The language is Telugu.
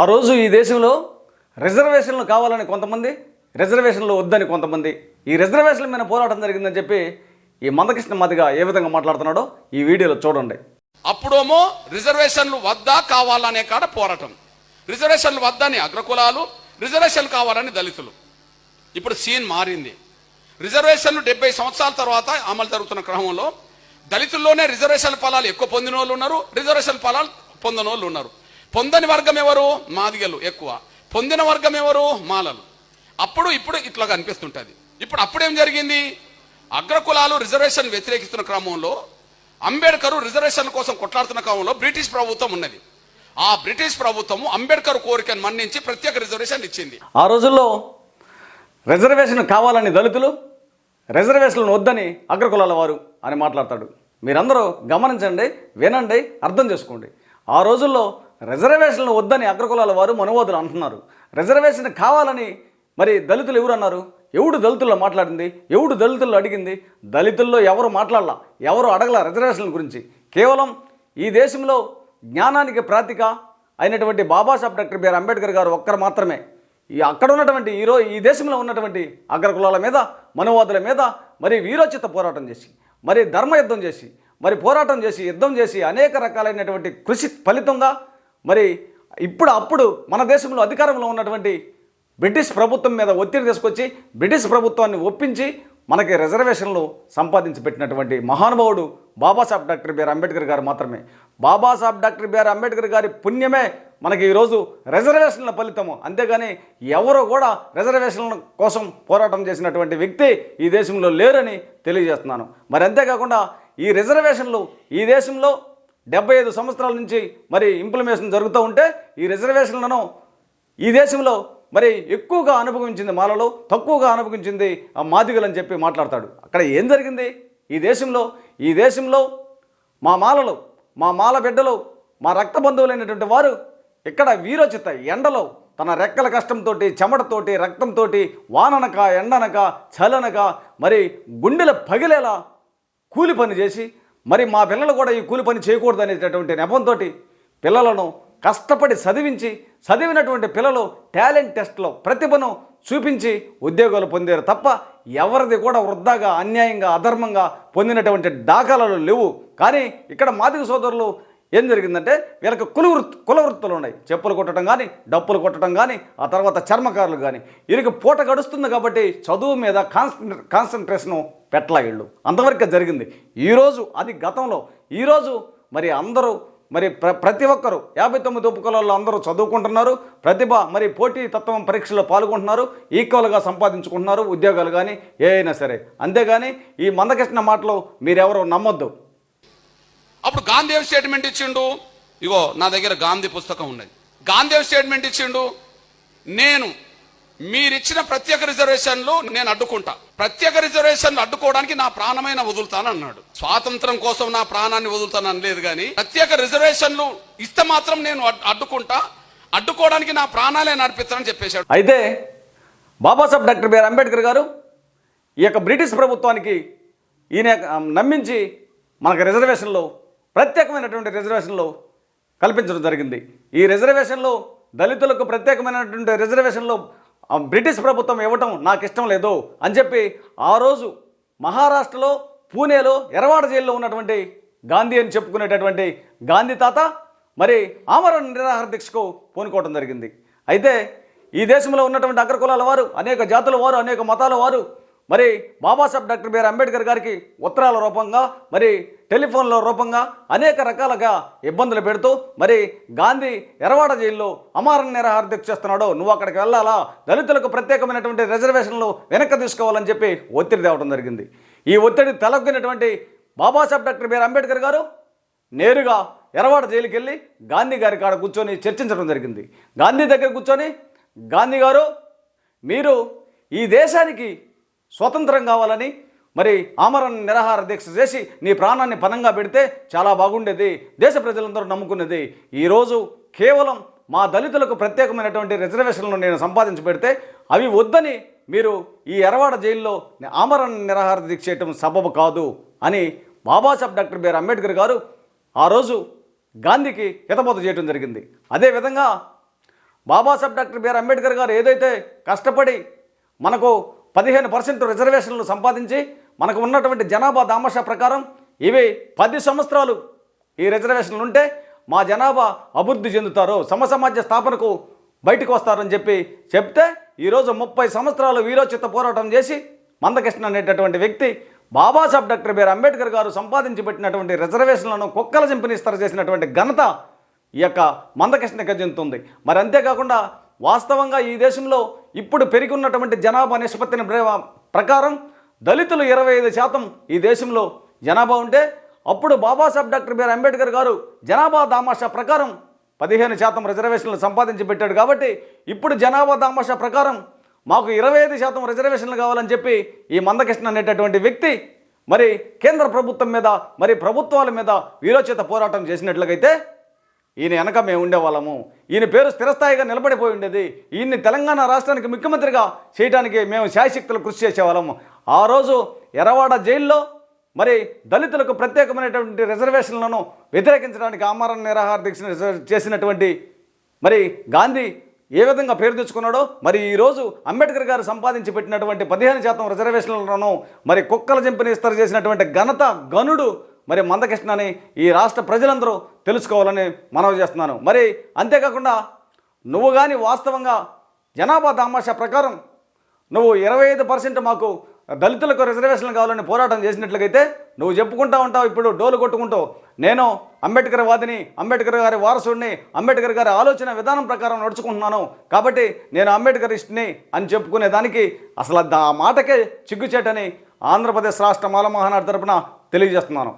ఆ రోజు ఈ దేశంలో రిజర్వేషన్లు కావాలని కొంతమంది రిజర్వేషన్లు వద్దని కొంతమంది. ఈ రిజర్వేషన్ల మీద పోరాటం జరిగిందని చెప్పి ఈ మందకృష్ణ మదిగా ఏ విధంగా మాట్లాడుతున్నాడో ఈ వీడియోలో చూడండి. అప్పుడేమో రిజర్వేషన్లు వద్దా కావాలనే కాడ పోరాటం. రిజర్వేషన్లు వద్దని అగ్రకులాలు రిజర్వేషన్లు కావాలని దళితులు. ఇప్పుడు సీన్ మారింది. రిజర్వేషన్లు డెబ్బై సంవత్సరాల తర్వాత అమలు జరుగుతున్న క్రమంలో దళితుల్లోనే రిజర్వేషన్ ఫలాలు ఎక్కువ పొందిన వాళ్ళు ఉన్నారు రిజర్వేషన్ ఫలాలు పొందిన వాళ్ళు ఉన్నారు. పొందని వర్గం ఎవరు? మాదిగలు ఎక్కువ. పొందిన వర్గం ఎవరు? మాలలు. అప్పుడు ఇప్పుడు ఇట్లా అనిపిస్తుంటుంది ఇప్పుడు అప్పుడేం జరిగింది? అగ్రకులాలు రిజర్వేషన్ వ్యతిరేకిస్తున్న క్రమంలో అంబేద్కర్ రిజర్వేషన్ కోసం కొట్లాడుతున్న క్రమంలో బ్రిటిష్ ప్రభుత్వం ఉన్నది. ఆ బ్రిటిష్ ప్రభుత్వం అంబేద్కర్ కోరికను మన్నించి ప్రత్యేక రిజర్వేషన్ ఇచ్చింది. ఆ రోజుల్లో రిజర్వేషన్ కావాలని దళితులు రిజర్వేషన్లను వద్దని అగ్రకులాల వారు అని మాట్లాడతాడు. మీరందరూ గమనించండి వినండి అర్థం చేసుకోండి. ఆ రోజుల్లో రిజర్వేషన్లు వద్దని అగ్రకులాల వారు మనవోదులు అంటున్నారు. రిజర్వేషన్ కావాలని మరి దళితులు ఎవరన్నారు ఎవడు దళితుల్లో మాట్లాడింది? ఎవడు దళితుల్లో అడిగింది? దళితుల్లో ఎవరు మాట్లాడలా? ఎవరు అడగల రిజర్వేషన్ల గురించి? కేవలం ఈ దేశంలో జ్ఞానానికి ప్రాతిక అయినటువంటి బాబాసాహెబ్ డాక్టర్ బిఆర్ అంబేద్కర్ గారు ఒక్కరు మాత్రమే. ఈ అక్కడ ఉన్నటువంటి ఈరోజు ఈ దేశంలో ఉన్నటువంటి అగ్రకులాల మీద మనవాదుల మీద మరి వీరోచిత పోరాటం చేసి మరి ధర్మయుద్ధం చేసి మరి పోరాటం చేసి యుద్ధం చేసి అనేక రకాలైనటువంటి కృషి ఫలితంగా మరి ఇప్పుడు అప్పుడు మన దేశంలో అధికారంలో ఉన్నటువంటి బ్రిటిష్ ప్రభుత్వం మీద ఒత్తిడి తీసుకొచ్చి బ్రిటిష్ ప్రభుత్వాన్ని ఒప్పించి మనకి రిజర్వేషన్లు సంపాదించి పెట్టినటువంటి మహానుభావుడు బాబాసాహెబ్ డాక్టర్ బిఆర్ అంబేద్కర్ గారు మాత్రమే. బాబాసాహెబ్ డాక్టర్ బిఆర్ అంబేద్కర్ గారి పుణ్యమే మనకి ఈరోజు రిజర్వేషన్ల ఫలితము. అంతేగాని ఎవరు కూడా రిజర్వేషన్ల కోసం పోరాటం చేసినటువంటి వ్యక్తి ఈ దేశంలో లేరని తెలియజేస్తున్నాను. మరి అంతేకాకుండా ఈ రిజర్వేషన్లు ఈ దేశంలో డెబ్బై ఐదు సంవత్సరాల నుంచి మరి ఇంప్లిమేషన్ జరుగుతూ ఉంటే ఈ రిజర్వేషన్లను ఈ దేశంలో మరి ఎక్కువగా అనుభవించింది మాలలో తక్కువగా అనుభవించింది ఆ మాదిగలు అని చెప్పి మాట్లాడతాడు. అక్కడ ఏం జరిగింది? ఈ దేశంలో ఈ దేశంలో మా మాలలు మా మాల బిడ్డలు మా రక్త బంధువులైనటువంటి వారు ఇక్కడ వీరోచిత ఎండలో తన రెక్కల కష్టంతోటి చెమటతోటి రక్తంతోటి వాననక ఎండనక చలనక మరి గుండెల పగిలేలా కూలి పని చేసి మరి మా పిల్లలు కూడా ఈ కూలి పని చేయకూడదు అనేటటువంటి నెపంతో పిల్లలను కష్టపడి చదివించి చదివినటువంటి పిల్లలు టాలెంట్ టెస్ట్లో ప్రతిభను చూపించి ఉద్యోగాలు పొందారు తప్ప ఎవరిది కూడా వృద్ధాగా అన్యాయంగా అధర్మంగా పొందినటువంటి దాఖలాలు లేవు. కానీ ఇక్కడ మాదిక సోదరులు ఏం జరిగిందంటే వీళ్ళకి కుల కులవృత్తులు కుల వృత్తులు ఉన్నాయి. చెప్పులు కొట్టడం కానీ డప్పులు కొట్టడం కానీ ఆ తర్వాత చర్మకారులు కానీ వీరికి పూట గడుస్తుంది కాబట్టి చదువు మీద కాన్సన్ కాన్సన్ట్రేషన్ పెట్టలా వీళ్ళు. అంతవరకు జరిగింది. ఈరోజు అది గతంలో. ఈరోజు మరి అందరూ మరి ప్ర ప్రతి ఒక్కరు యాభై తొమ్మిది ఉపకులాల్లో అందరూ చదువుకుంటున్నారు. ప్రతిభ మరి పోటీ తత్వం పరీక్షలో పాల్గొంటున్నారు. ఈక్వల్గా సంపాదించుకుంటున్నారు. ఉద్యోగాలు కానీ ఏ అయినా సరే. అంతేగాని ఈ మందకృష్ణ మాటలు మీరెవరో నమ్మొద్దు. అప్పుడు గాంధీ స్టేట్మెంట్ ఇచ్చిండు? ఇగో నా దగ్గర గాంధీ పుస్తకం ఉన్నది. గాంధీ స్టేట్మెంట్ ఇచ్చిండు? నేను మీరిచ్చిన ప్రత్యేక రిజర్వేషన్లు నేను అడ్డుకుంటా. ప్రత్యేక రిజర్వేషన్లు అడ్డుకోవడానికి నా ప్రాణమైన వదులుతాను అన్నాడు. స్వాతంత్రం కోసం నా ప్రాణాన్ని వదులుతాను అనలేదు కానీ ప్రత్యేక రిజర్వేషన్లు ఇస్తే మాత్రం నేను అడ్డుకుంటా. అడ్డుకోవడానికి నా ప్రాణాలే నడిపిస్తానని చెప్పేశాడు. అయితే బాబాసాహెబ్ డాక్టర్ బిఆర్ అంబేద్కర్ గారు ఈ యొక్క బ్రిటిష్ ప్రభుత్వానికి ఈయన నమ్మించి మనకు రిజర్వేషన్లో ప్రత్యేకమైనటువంటి రిజర్వేషన్లు కల్పించడం జరిగింది. ఈ రిజర్వేషన్లో దళితులకు ప్రత్యేకమైనటువంటి రిజర్వేషన్లో బ్రిటిష్ ప్రభుత్వం ఇవ్వటం నాకు ఇష్టం లేదు అని చెప్పి ఆ రోజు మహారాష్ట్రలో పూణేలో ఎరవాడ జైల్లో ఉన్నటువంటి గాంధీ అని చెప్పుకునేటటువంటి గాంధీ తాత మరి ఆమరణ నిరాహార దీక్షకు పూనుకోవడం జరిగింది. అయితే ఈ దేశంలో ఉన్నటువంటి అగ్రకులాల వారు అనేక జాతుల వారు అనేక మతాల వారు మరి బాబాసాహెబ్ డాక్టర్ బిఆర్ అంబేద్కర్ గారికి ఉత్తరాల రూపంగా మరి టెలిఫోన్ల రూపంగా అనేక రకాలుగా ఇబ్బందులు పెడుతూ మరి గాంధీ ఎరవాడ జైల్లో అమారణ నిరాహార దీక్ష చేస్తున్నాడు. నువ్వు అక్కడికి వెళ్ళాలా? దళితులకు ప్రత్యేకమైనటువంటి రిజర్వేషన్లు వెనక్కి తీసుకోవాలని చెప్పి ఒత్తిడి తేవడం జరిగింది. ఈ ఒత్తిడి తలొగ్గినటువంటి Babasaheb doctor B R Ambedkar గారు నేరుగా ఎరవాడ జైలుకి వెళ్ళి గాంధీ గారి కాడ కూర్చొని చర్చించడం జరిగింది. గాంధీ దగ్గర కూర్చొని గాంధీ గారు మీరు ఈ దేశానికి స్వతంత్రం కావాలని మరి ఆమరణ నిరాహార దీక్ష చేసి నీ ప్రాణాన్ని పనంగా పెడితే చాలా బాగుండేది. దేశ ప్రజలందరూ నమ్ముకున్నది. ఈరోజు కేవలం మా దళితులకు ప్రత్యేకమైనటువంటి రిజర్వేషన్లు నేను సంపాదించి పెడితే అవి వద్దని మీరు ఈ ఎరవాడ జైల్లో ఆమరణ నిరాహార దీక్ష చేయటం సబబు కాదు అని బాబాసాహెబ్ డాక్టర్ బిఆర్ అంబేద్కర్ గారు ఆ రోజు గాంధీకి హితబోధ చేయడం జరిగింది. అదేవిధంగా బాబాసాహెబ్ డాక్టర్ బిఆర్ అంబేద్కర్ గారు ఏదైతే కష్టపడి మనకు పదిహేను పర్సెంట్ రిజర్వేషన్లు సంపాదించి మనకు ఉన్నటువంటి జనాభా దామశ ప్రకారం ఇవి పది సంవత్సరాలు ఈ రిజర్వేషన్లు ఉంటే మా జనాభా అభివృద్ధి చెందుతారు. సమసమాజ స్థాపనకు బయటకు వస్తారని చెప్పి చెప్తే ఈరోజు ముప్పై సంవత్సరాలు వీరోచిత పోరాటం చేసి మందకృష్ణ అనేటటువంటి వ్యక్తి బాబాసాహెబ్ డాక్టర్ బిఆర్ అంబేద్కర్ గారు సంపాదించి పెట్టినటువంటి రిజర్వేషన్లను కుక్కల చింపినిస్తారు చేసినటువంటి ఘనత ఈ యొక్క మందకృష్ణకి చెందుతుంది. మరి అంతేకాకుండా వాస్తవంగా ఈ దేశంలో ఇప్పుడు పెరిగి ఉన్నటువంటి జనాభా నిష్పత్తిని ప్ర- ప్రకారం దళితులు ఇరవై ఐదు శాతం ఈ దేశంలో జనాభా ఉంటే అప్పుడు బాబాసాహెబ్ డాక్టర్ బిఆర్ అంబేద్కర్ గారు జనాభా దామాషా ప్రకారం పదిహేను శాతం రిజర్వేషన్లు సంపాదించి పెట్టాడు కాబట్టి ఇప్పుడు జనాభా దామాషా ప్రకారం మాకు ఇరవై ఐదు శాతం రిజర్వేషన్లు కావాలని చెప్పి ఈ మందకృష్ణ అనేటటువంటి వ్యక్తి మరి కేంద్ర ప్రభుత్వం మీద మరి ప్రభుత్వాల మీద వీరోచిత పోరాటం చేసినట్లయితే ఈయన వెనక మేము ఉండేవాళ్ళము. ఈయన పేరు స్థిరస్థాయిగా నిలబడిపోయి ఉండేది. ఈయన్ని తెలంగాణ రాష్ట్రానికి ముఖ్యమంత్రిగా చేయడానికి మేము శాయశక్తులు కృషి చేసేవాళ్ళము. ఆ రోజు ఎర్రవాడ జైల్లో మరి దళితులకు ప్రత్యేకమైనటువంటి రిజర్వేషన్లను వ్యతిరేకించడానికి ఆమరణ నిరాహార దీక్ష చేసినటువంటి మరి గాంధీ ఏ విధంగా పేరు తెచ్చుకున్నాడో మరి ఈరోజు అంబేద్కర్ గారు సంపాదించి పెట్టినటువంటి పదిహేను శాతం రిజర్వేషన్లను మరి కుక్కల చింపిని ఇస్తారు చేసినటువంటి ఘనత గనుడు మరి మందకృష్ణని ఈ రాష్ట్ర ప్రజలందరూ తెలుసుకోవాలని మనవి చేస్తున్నాను. మరి అంతేకాకుండా నువ్వు కానీ వాస్తవంగా జనాభా దామాషా ప్రకారం నువ్వు ఇరవై ఐదు పర్సెంట్ మాకు దళితులకు రిజర్వేషన్లు కావాలని పోరాటం చేసినట్లయితే నువ్వు చెప్పుకుంటా ఉంటావు ఇప్పుడు డోలు కొట్టుకుంటావు నేను అంబేద్కర్ వాదిని అంబేద్కర్ గారి వారసుడిని అంబేద్కర్ గారి ఆలోచన విధానం ప్రకారం నడుచుకుంటున్నాను. కాబట్టి నేను అంబేద్కరిస్ట్ని అని చెప్పుకునే దానికి అసలు ఆ మాటకే చిగ్గుచేటని ఆంధ్రప్రదేశ్ రాష్ట్ర మాల మహానాడు తరపున తెలియజేస్తున్నాను.